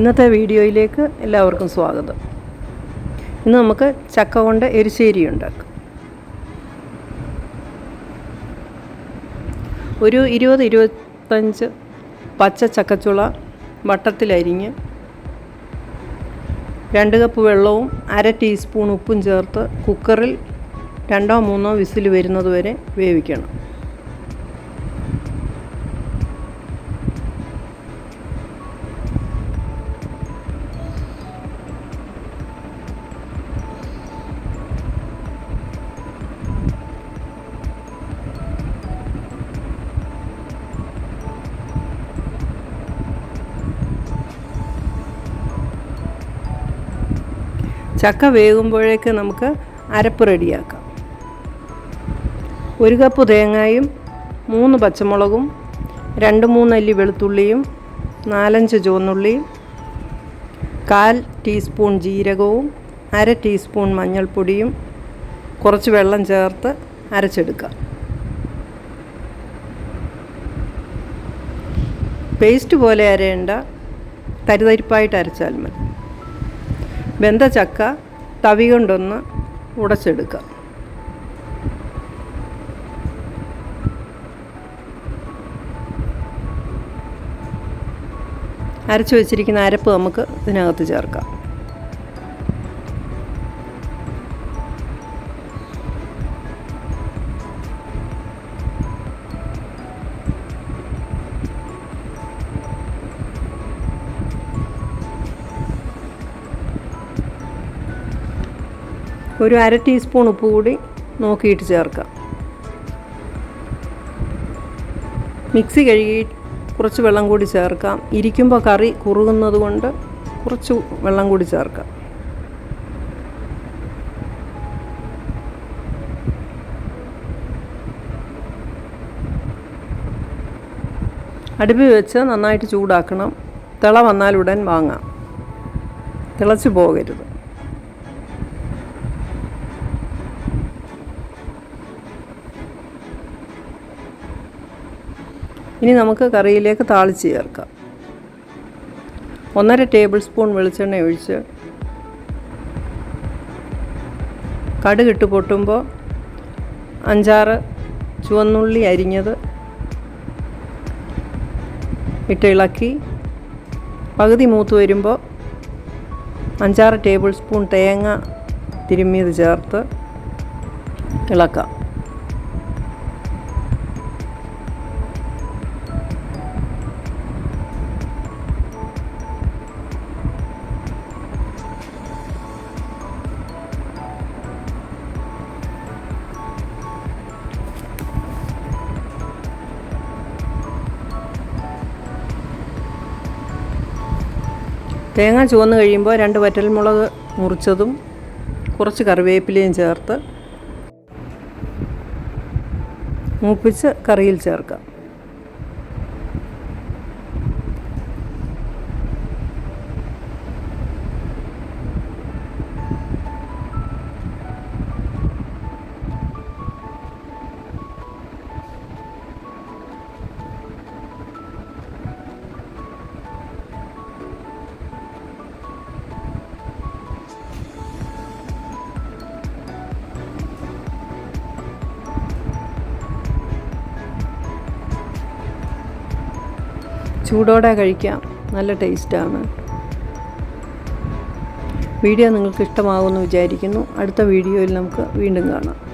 ഇന്നത്തെ വീഡിയോയിലേക്ക് എല്ലാവർക്കും സ്വാഗതം. ഇന്ന് നമുക്ക് ചക്ക കൊണ്ട് എരിശ്ശേരി ഉണ്ടാക്കാം. ഒരു ഇരുപത് ഇരുപത്തഞ്ച് പച്ച ചക്കച്ചുള വട്ടത്തിലരിഞ്ഞ് രണ്ട് കപ്പ് വെള്ളവും അര ടീസ്പൂൺ ഉപ്പും ചേർത്ത് കുക്കറിൽ രണ്ടോ മൂന്നോ വിസിൽ വരുന്നത് വരെ വേവിക്കണം. ചക്ക വേകുമ്പോഴേക്ക് നമുക്ക് അരപ്പ് റെഡിയാക്കാം. ഒരു കപ്പ് തേങ്ങയും മൂന്ന് പച്ചമുളകും രണ്ട് മൂന്നല്ലി വെളുത്തുള്ളിയും നാലഞ്ച് ചുവന്നുള്ളിയും കാൽ ടീസ്പൂൺ ജീരകവും അര ടീസ്പൂൺ മഞ്ഞൾപ്പൊടിയും കുറച്ച് വെള്ളം ചേർത്ത് അരച്ചെടുക്കുക. പേസ്റ്റ് പോലെ അരയേണ്ട തരിതരിപ്പായിട്ട് അരച്ചാൽ മതി. വെന്ത ചക്ക തവി കൊണ്ടൊന്ന് ഉടച്ചെടുക്കുക അരച്ചു വെച്ചിരിക്കുന്ന അരപ്പ് നമുക്ക് ഇതിനകത്ത് ചേർക്കാം. ഒരു അര ടീസ്പൂൺ ഉപ്പ് കൂടി നോക്കിയിട്ട് ചേർക്കാം. മിക്സി കഴുകി കുറച്ച് വെള്ളം കൂടി ചേർക്കാം. ഇരിക്കുമ്പോൾ കറി കുറുകുന്നത് കൊണ്ട് കുറച്ച് വെള്ളം കൂടി ചേർക്കാം. അടുപ്പിൽ വെച്ച് നന്നായിട്ട് ചൂടാക്കണം. തിള വന്നാലുടൻ വാങ്ങാം. തിളച്ചു പോകരുത്. ഇനി നമുക്ക് കറിയിലേക്ക് താളിച്ച് ചേർക്കാം. ഒന്നര ടേബിൾ സ്പൂൺ വെളിച്ചെണ്ണ ഒഴിച്ച് കടുകിട്ട് പൊട്ടുമ്പോൾ അഞ്ചാറ് ചുവന്നുള്ളി അരിഞ്ഞത് ഇട്ട് ഇളക്കി. പകുതി മൂത്ത് വരുമ്പോൾ അഞ്ചാറ് ടേബിൾ സ്പൂൺ തേങ്ങ തിരുമ്മിയത് ചേർത്ത് ഇളക്കാം. തേങ്ങ ചുവന്ന് കഴിയുമ്പോൾ രണ്ട് വറ്റൽമുളക് മുറിച്ചതും കുറച്ച് കറിവേപ്പിലയും ചേർത്ത് മൂപ്പിച്ച് കറിയിൽ ചേർക്കാം. ചൂടോടെ കഴിക്കാം. നല്ല ടേസ്റ്റാണ്. വീഡിയോ നിങ്ങൾക്ക് ഇഷ്ടമാകുമെന്ന് വിചാരിക്കുന്നു. അടുത്ത വീഡിയോയിൽ നമുക്ക് വീണ്ടും കാണാം.